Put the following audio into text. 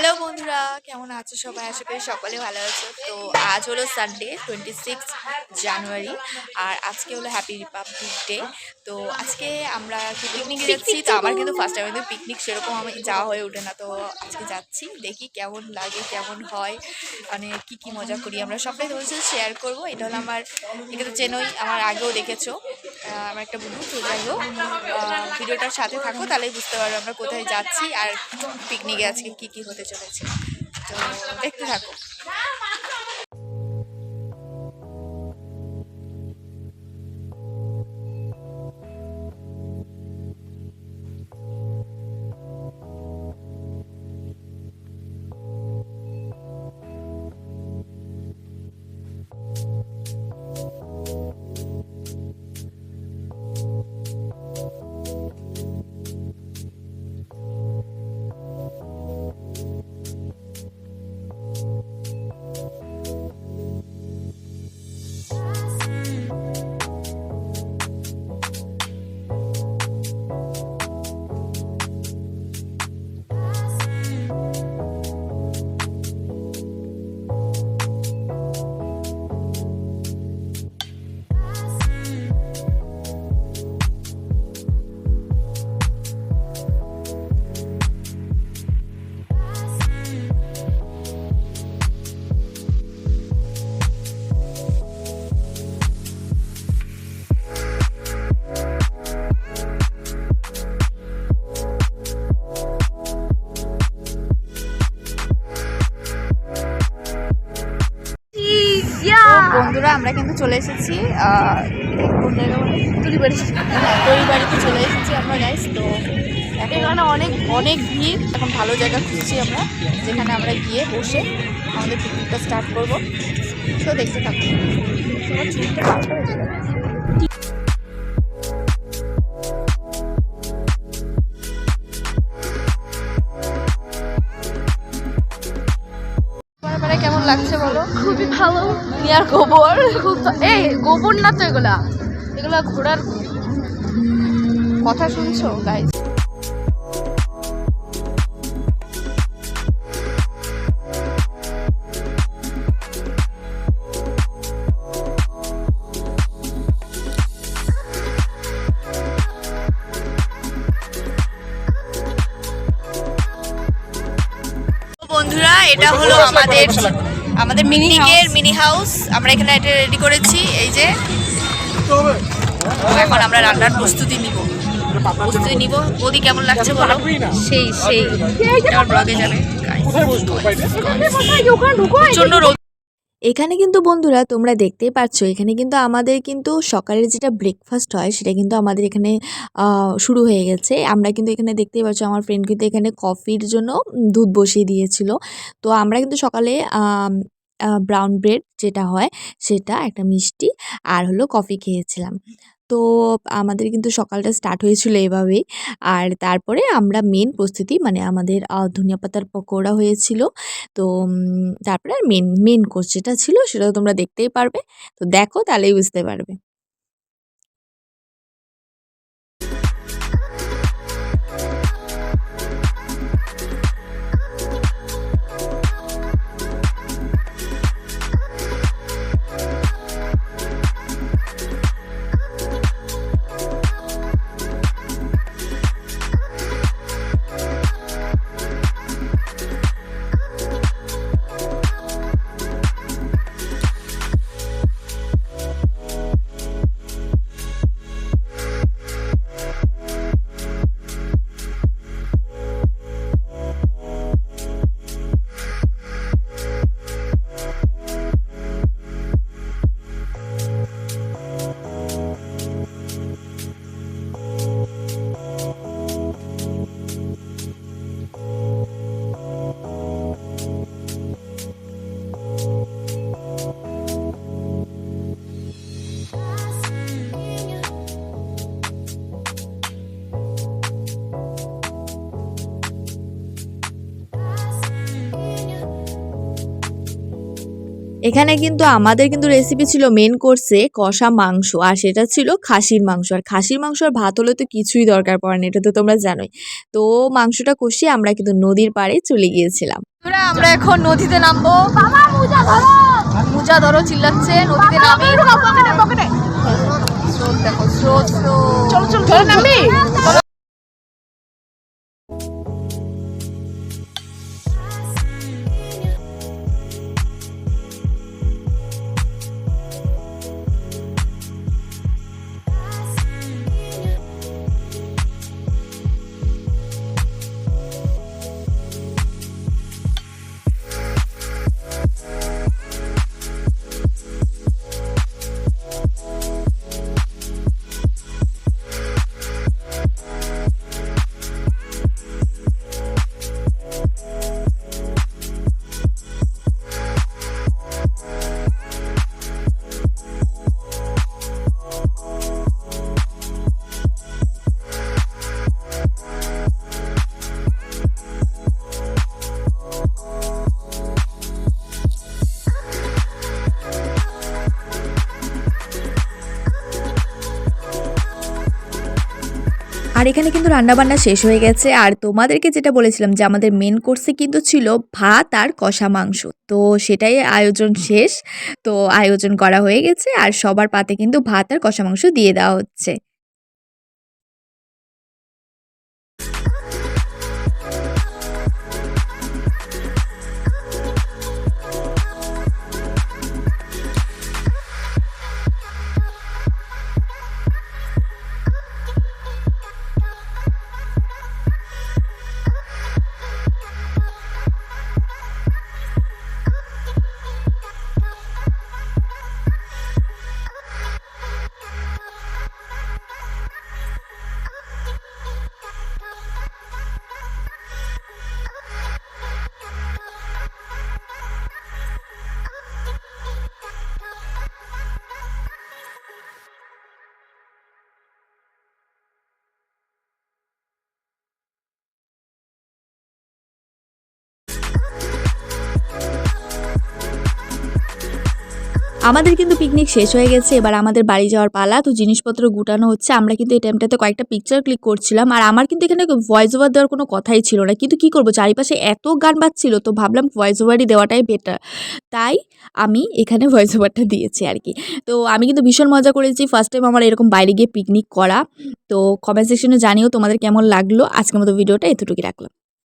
Hello বন্ধুরা। কেমন আছো সবাই? আশা করি সকলে ভালো আছো। তো আজ হলো সানডে টোয়েন্টি সিক্স জানুয়ারি আর আজকে হলো হ্যাপি রিপাবলিক ডে তো আজকে আমরা কি পিকনিকে যাচ্ছি। তো আমার কিন্তু ফার্স্ট টাইম কিন্তু পিকনিক সেরকম আমি যাওয়া হয়ে ওঠে না। তো আজকে যাচ্ছি দেখি কেমন লাগে কেমন হয়। মানে কি কি মজা করি আমরা। সবটাই তোমার সাথে শেয়ার করব। এটা হলো আমার এটা তো চেনই আমার আগেও দেখেছ। আমার একটা বন্ধু তো যাই হোক ভিডিওটার সাথে থাকো তাহলেই বুঝতে পারব আমরা কোথায় যাচ্ছি আর পিকনিকে আজকে কি কি হতে চলেছে। তো দেখতে থাকো। বন্ধুরা, আমরা কিন্তু চলে এসেছি কোন জায়গা বলে তরিবাড়ি তরিবাড়িতে চলে এসেছি আমরা গাইস তো এখানে অনেক অনেক ভিড়। এখন ভালো জায়গা খুঁজছি আমরা, যেখানে আমরা গিয়ে বসে আমাদের পিকনিকটা স্টার্ট করব। তো দেখতে থাকব লাগছে বলো? খুবই ভালো। নিয়ার গোবর? খুব এই গোবর না তো এগুলা। এগুলা ঘোড়ার কথা শুনছো গাইস বন্ধুরা এটা হলো আমাদের আমাদের মিনিকের মিনি হাউস আমরা এখানে এটা রেডি করেছি এই যে। এখন আমরা রান্নার প্রস্তুতি নিব। প্রস্তুতি নিব। বৌদি কেমন লাগছে বলো? সেই সেই। ব্লগে যাবে। প্রচণ্ড রোদ এখানে কিন্তু বন্ধুরা তোমরা দেখতেই পাচ্ছ এখানে কিন্তু আমাদের কিন্তু সকালের যেটা ব্রেকফাস্ট হয়, সেটা কিন্তু আমাদের এখানে শুরু হয়ে গেছে। আমরা কিন্তু এখানে দেখতেই পাচ্ছ আমার ফ্রেন্ড কিন্তু এখানে কফির জন্য দুধ বসিয়ে দিয়েছিল। তো আমরা কিন্তু সকালে ব্রাউন ব্রেড যেটা হয়, সেটা, একটা মিষ্টি, আর হলো কফি খেয়েছিলাম। তো আমাদের কিন্তু সকালটা স্টার্ট হয়েছিল এভাবেই। আর তারপরে আমরা মেন প্রস্তুতি মানে আমাদের ধনিয়া পাতার পকোড়া হয়েছিল। তো তারপরে আর মেন মেন কোর্স যেটা ছিল সেটা তোমরা দেখতেই পারবে। তো দেখো তাহলেই বুঝতে পারবে। এখানে কিন্তু আমাদের কিন্তু রেসিপি ছিল মেন কোর্সে কষা মাংস আর সেটা ছিল খাসির মাংস আর খাসির মাংস আর ভাত হলে তো কিছুই দরকার পড়ে না এটা তো তোমরা জানোই তো মাংসটা কষিয়ে আমরা কিন্তু নদীর পাড়ে চলে গিয়েছিলাম আমরা এখন নদীতে নামবো বাবা মুজা ধরো চিল্লাচ্ছে নদীতে নামি দেখো স্রোত স্রোত চলো চলো চলো নামবি আর এখানে কিন্তু রান্নাবান্না শেষ হয়ে গেছে। আর তোমাদেরকে যেটা বলেছিলাম যে আমাদের মেন কোর্সে কিন্তু ছিল ভাত আর কষা মাংস। তো সেটাই আয়োজন শেষ। তো আয়োজন করা হয়ে গেছে আর সবার পাতে কিন্তু ভাত আর কষা মাংস দিয়ে দেওয়া হচ্ছে। আমাদের কিন্তু পিকনিক শেষ হয়ে গেছে, এবার আমাদের বাড়ি যাওয়ার পালা। তো জিনিসপত্র গুটানো হচ্ছে, আমরা কিন্তু এই টাইমটাতে কয়েকটা পিকচার ক্লিক করছিলাম। আর আমার কিন্তু এখানে ভয়েস ওভার দেওয়ার কোনো কথাই ছিল না। কিন্তু কি করব, চারিপাশে এত গান বাজছিল, তো ভাবলাম ভয়েস ওভারই দেওয়াটাই বেটার তাই আমি এখানে ভয়েস ওভারটা দিয়েছি আর কি। তো আমি কিন্তু ভীষণ মজা করেছি। ফার্স্ট টাইম আমার এরকম বাইরে গিয়ে পিকনিক করা। তো কমেন্ট সেকশনে জানিও তোমাদের কেমন লাগল। আজকের মতো ভিডিওটা এতটুকুই রাখলাম।